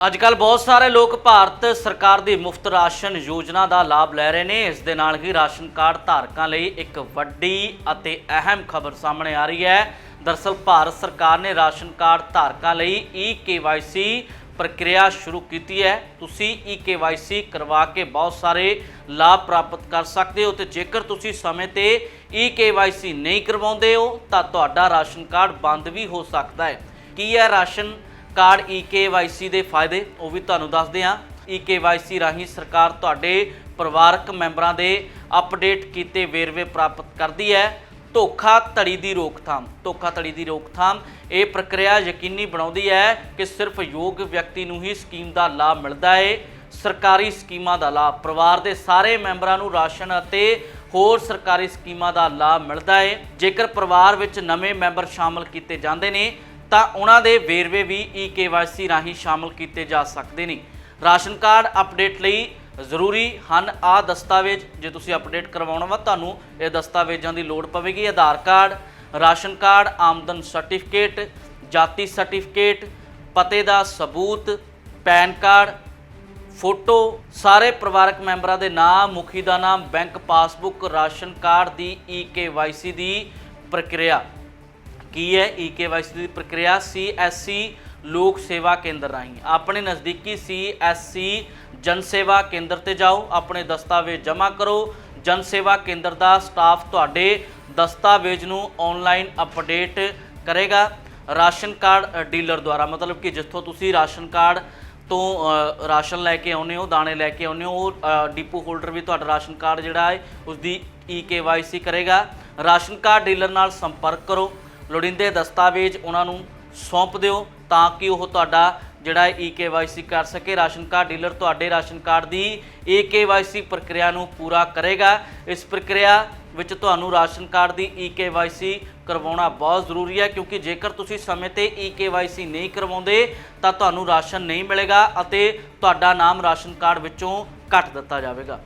ਅੱਜ ਕੱਲ ਬਹੁਤ ਸਾਰੇ ਲੋਕ ਭਾਰਤ ਸਰਕਾਰ ਦੀ ਮੁਫਤ ਰਾਸ਼ਨ ਯੋਜਨਾ ਦਾ ਲਾਭ ਲੈ ਰਹੇ ਨੇ। ਇਸ ਦੇ ਨਾਲ ਹੀ ਰਾਸ਼ਨ ਕਾਰਡ ਧਾਰਕਾਂ ਲਈ ਇੱਕ ਵੱਡੀ ਅਤੇ ਅਹਿਮ ਖਬਰ ਸਾਹਮਣੇ ਆ ਰਹੀ ਹੈ। ਦਰਸਲ ਭਾਰਤ ਸਰਕਾਰ ਨੇ ਰਾਸ਼ਨ ਕਾਰਡ ਧਾਰਕਾਂ ਲਈ ਈ ਕੇਵਾਈਸੀ ਪ੍ਰਕਿਰਿਆ ਸ਼ੁਰੂ ਕੀਤੀ ਹੈ। ਤੁਸੀਂ ਈ ਕੇਵਾਈਸੀ ਕਰਵਾ ਕੇ ਬਹੁਤ ਸਾਰੇ ਲਾਭ ਪ੍ਰਾਪਤ ਕਰ ਸਕਦੇ ਹੋ ਤੇ ਜੇਕਰ ਤੁਸੀਂ ਸਮੇਂ ਤੇ ਈ ਕੇਵਾਈਸੀ ਨਹੀਂ ਕਰਵਾਉਂਦੇ ਹੋ, ਤਾਂ ਤੁਹਾਡਾ ਰਾਸ਼ਨ ਕਾਰਡ ਬੰਦ ਵੀ ਹੋ ਸਕਦਾ ਹੈ। ਕੀ ਹੈ ਰਾਸ਼ਨ ਕਾਰਡ ਈਕੇਵਾਈਸੀ ਦੇ ਫਾਇਦੇ, ਉਹ ਵੀ ਤੁਹਾਨੂੰ ਦੱਸਦੇ ਹਾਂ। ਈਕੇਵਾਈਸੀ ਰਾਹੀਂ ਸਰਕਾਰ ਤੁਹਾਡੇ ਪਰਿਵਾਰਕ ਮੈਂਬਰਾਂ ਦੇ ਅਪਡੇਟ ਕੀਤੇ ਵੇਰਵੇ ਪ੍ਰਾਪਤ ਕਰਦੀ ਹੈ। ਧੋਖਾ ਧੜੀ ਦੀ ਰੋਕਥਾਮ, ਧੋਖਾ ਧੜੀ ਦੀ ਰੋਕਥਾਮ, ਇਹ ਪ੍ਰਕਿਰਿਆ ਯਕੀਨੀ ਬਣਾਉਂਦੀ ਹੈ ਕਿ ਸਿਰਫ ਯੋਗ ਵਿਅਕਤੀ ਨੂੰ ਹੀ ਸਕੀਮ ਦਾ ਲਾਭ ਮਿਲਦਾ ਹੈ ਸਰਕਾਰੀ ਸਕੀਮਾਂ ਦਾ ਲਾਭ, ਪਰਿਵਾਰ ਦੇ ਸਾਰੇ ਮੈਂਬਰਾਂ ਨੂੰ ਰਾਸ਼ਨ ਅਤੇ ਹੋਰ ਸਰਕਾਰੀ ਸਕੀਮਾਂ ਦਾ ਲਾਭ ਮਿਲਦਾ ਹੈ ਜੇਕਰ ਪਰਿਵਾਰ ਵਿੱਚ ਨਵੇਂ ਮੈਂਬਰ ਸ਼ਾਮਲ ਕੀਤੇ ਜਾਂਦੇ ਨੇ ਤਾਂ ਉਹਨਾਂ ਦੇ ਵੇਰਵੇ ਵੀ ਈਕੇਵਾਈਸੀ ਰਾਹੀਂ ਸ਼ਾਮਲ ਕੀਤੇ ਜਾ ਸਕਦੇ ਨੇ। ਰਾਸ਼ਨ ਕਾਰਡ ਅਪਡੇਟ ਲਈ ਜ਼ਰੂਰੀ ਹਨ ਆ ਦਸਤਾਵੇਜ਼। ਜੇ ਤੁਸੀਂ ਅਪਡੇਟ ਕਰਵਾਉਣਾ ਵਾ, ਤੁਹਾਨੂੰ ਇਹ ਦਸਤਾਵੇਜ਼ਾਂ ਦੀ ਲੋੜ ਪਵੇਗੀ। ਆਧਾਰ ਕਾਰਡ, ਰਾਸ਼ਨ ਕਾਰਡ, ਆਮਦਨ ਸਰਟੀਫਿਕੇਟ, ਜਾਤੀ ਸਰਟੀਫਿਕੇਟ, ਪਤੇ ਦਾ ਸਬੂਤ, ਪੈਨ ਕਾਰਡ, ਫੋਟੋ, ਸਾਰੇ ਪਰਿਵਾਰਕ ਮੈਂਬਰਾਂ ਦੇ ਨਾਮ, ਮੁਖੀ ਦਾ ਨਾਮ, ਬੈਂਕ ਪਾਸਬੁੱਕ, ਰਾਸ਼ਨ ਕਾਰਡ ਦੀ ਈਕੇਵਾਈਸੀ ਦੀ ਪ੍ਰਕਿਰਿਆ। ਕੀ ਹੈ ਈਕੇਵਾਈਸੀ ਦੀ ਪ੍ਰਕਿਰਿਆ? ਸੀਐਸਸੀ ਲੋਕ ਸੇਵਾ ਕੇਂਦਰ ਰਾਹੀਂ। ਆਪਣੇ ਨਜ਼ਦੀਕੀ ਸੀਐਸਸੀ ਜਨ ਸੇਵਾ ਕੇਂਦਰ ਤੇ ਜਾਓ, ਆਪਣੇ ਦਸਤਾਵੇਜ਼ ਜਮ੍ਹਾਂ ਕਰੋ। ਜਨ ਸੇਵਾ ਕੇਂਦਰ ਦਾ ਸਟਾਫ ਤੁਹਾਡੇ ਦਸਤਾਵੇਜ਼ ਨੂੰ ਆਨਲਾਈਨ ਅਪਡੇਟ ਕਰੇਗਾ। ਰਾਸ਼ਨ ਕਾਰਡ ਡੀਲਰ ਦੁਆਰਾ, ਮਤਲਬ ਕਿ ਜਿੱਥੋਂ ਤੁਸੀਂ ਰਾਸ਼ਨ ਕਾਰਡ ਤੋਂ ਰਾਸ਼ਨ ਲੈ ਕੇ ਆਉਂਦੇ ਹੋ, ਦਾਣੇ ਲੈ ਕੇ ਆਉਂਦੇ ਹੋ, ਉਹ ਡਿਪੂ ਹੋਲਡਰ ਵੀ ਤੁਹਾਡਾ ਰਾਸ਼ਨ ਕਾਰਡ ਜਿਹੜਾ ਹੈ ਉਸ ਦੀ ਈ ਕੇਵਾਈਸੀ ਕਰੇਗਾ। ਰਾਸ਼ਨ ਕਾਰਡ ਡੀਲਰ ਨਾਲ ਸੰਪਰਕ ਕਰੋ। ਲੋੜੀਂਦੇ ਦਸਤਾਵੇਜ਼ ਉਹਨਾਂ ਨੂੰ ਸੌਂਪ ਦਿਓ ਤਾਂ ਕਿ ਉਹ ਤੁਹਾਡਾ ਜਿਹੜਾ ਈ ਕੇਵਾਈਸੀ ਕਰ ਸਕੇ। ਰਾਸ਼ਨ ਕਾਰਡ ਡੀਲਰ ਤੁਹਾਡੇ ਰਾਸ਼ਨ ਕਾਰਡ ਦੀ ਈ ਕੇਵਾਈਸੀ ਪ੍ਰਕਿਰਿਆ ਨੂੰ ਪੂਰਾ ਕਰੇਗਾ। ਇਸ ਪ੍ਰਕਿਰਿਆ ਵਿੱਚ ਤੁਹਾਨੂੰ ਰਾਸ਼ਨ ਕਾਰਡ ਦੀ ਈ ਕੇਵਾਈਸੀ ਕਰਵਾਉਣਾ ਬਹੁਤ ਜ਼ਰੂਰੀ ਹੈ ਕਿਉਂਕਿ ਜੇਕਰ ਤੁਸੀਂ ਸਮੇਂ ਤੇ ਈ ਕੇਵਾਈਸੀ ਨਹੀਂ ਕਰਵਾਉਂਦੇ ਤਾਂ ਤੁਹਾਨੂੰ ਰਾਸ਼ਨ ਨਹੀਂ ਮਿਲੇਗਾ ਅਤੇ ਤੁਹਾਡਾ ਨਾਮ ਰਾਸ਼ਨ ਕਾਰਡ ਵਿੱਚੋਂ ਕੱਟ ਦਿੱਤਾ ਜਾਵੇਗਾ।